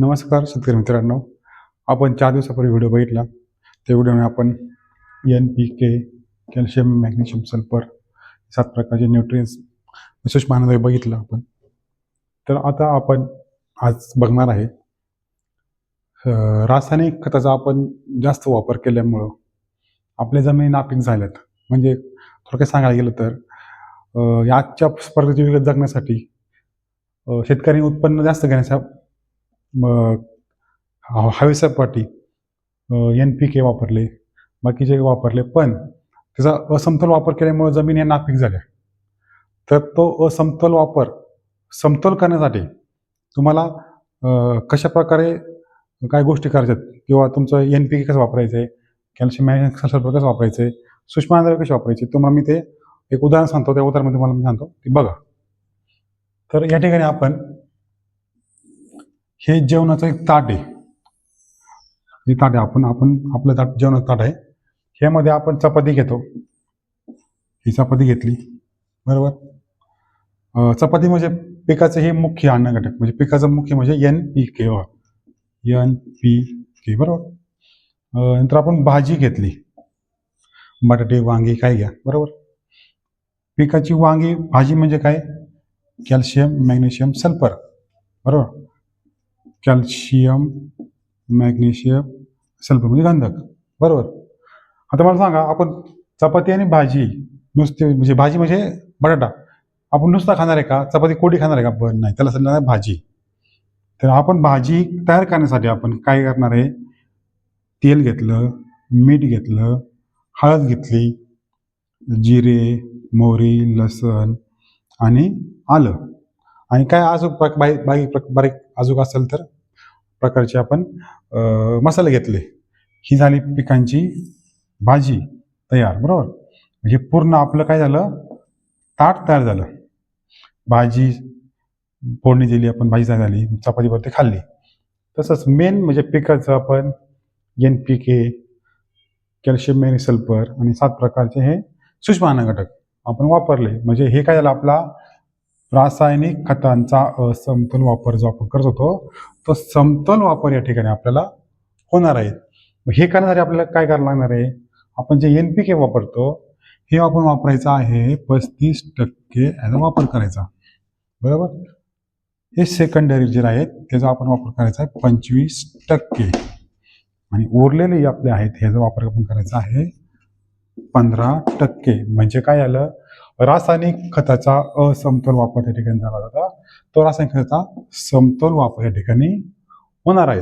नमस्कार शेतकरी मित्रांनो. आपण चार दिवसापूर्वी व्हिडिओ बघितला. त्या व्हिडिओने आपण N P K calcium magnesium sulphur सात प्रकारचे न्यूट्रियन्स सूक्ष्म बघितलं आपण. तर आता आपण आज बघणार आहे रासायनिक खताचा आपण जास्त वापर केल्यामुळं आपल्या जमिनी नापीक झाल्यात. म्हणजे थोडक्यात सांगायला गेलं तर आजच्या स्पर्धेच्या विकत जगण्यासाठी शेतकऱ्यांनी शेतकरी उत्पन्न जास्त घेण्याचा मग हवेसाठी एन पी के वापरले बाकीचे वापरले पण त्याचा असमतोल वापर केल्यामुळे जमीन या नापीक झाल्या. तर तो असमतोल वापर समतोल करण्यासाठी तुम्हाला कशा प्रकारे काय गोष्टी करायच्यात? किंवा तुमचं एन पी के कसं वापरायचं आहे कॅल्शियम सल्फर कसं वापरायचं आहे सूक्ष्म कसे वापरायचे? तुम्हाला मी ते एक उदाहरण सांगतो त्या उदाहरणामध्ये तुम्हाला मी सांगतो. की बघा. तर या ठिकाणी आपण हे जेवणाचं एक ताट आहे. हे ताट आहे आपण आपण आपलं ताट जेवणाचं ताट आहे. ह्यामध्ये आपण चपाती घेतो. ही चपाती घेतली. बरोबर? चपाती म्हणजे पिकाचं हे मुख्य अन्न घटक. म्हणजे पिकाचं मुख्य म्हणजे N P K N P K बरोबर? नंतर आपण भाजी घेतली. बटाटे वांगी काय घ्या. बरोबर? पिकाची वांगी भाजी म्हणजे काय? Calcium magnesium sulphur. बरोबर? कॅल्शियम मॅग्नेशियम सल्फर म्हणजे गंधक. बरोबर? आता मला सांगा आपण चपाती आणि भाजी नुसती म्हणजे भाजी म्हणजे बटाटा. आपण नुसता खाणार आहे का? चपाती कोडी खाणार आहे का? पण नाही. त्याला सांगणार भाजी. तर आपण भाजी तयार करण्यासाठी आपण काय करणार आहे? तेल घेतलं मीठ घेतलं हळद घेतली जिरे मोहरी लसण आणि आलं. आणि काय अजून प्रक- बारीक बारीक बारीक अजून असेल तर प्रकारचे आपण मसाले घेतले. ही झाली पिकांची भाजी तयार बरोबर? म्हणजे पूर्ण आपलं काय झालं? ताट तयार झालं. भाजी फोडणी दिली आपण भाजी तयार झाली चपातीवरती खाल्ली. तसंच मेन म्हणजे पिकाचं आपण एन पी के कॅल्शियम मेरी सल्फर आणि सात प्रकारचे हे सूक्ष्म अन्न घटक आपण वापरले. म्हणजे हे काय झालं आपला रासायनिक खतांचा असमतोल वापर जो आपण करत होतो तो समतोल वापर या ठिकाणी आपल्याला होणार आहे. मग हे करण्यासाठी आपल्याला काय करायला लागणार आहे? आपण जे एन पी के वापरतो हे आपण वापरायचं आहे पस्तीस टक्के याचा वापर करायचा. बरोबर? हे सेकंडरी जे आहेत त्याचा आपण वापर करायचा आहे पंचवीस टक्के. आणि उरलेले जे आपले आहेत ह्याचा वापर आपण करायचा आहे पंधरा टक्के. म्हणजे काय आलं? रासायनिक खताचा असमतोल वापर या ठिकाणी झाला होता. तो रासायनिक खताचा समतोल वापर या ठिकाणी होणार आहे.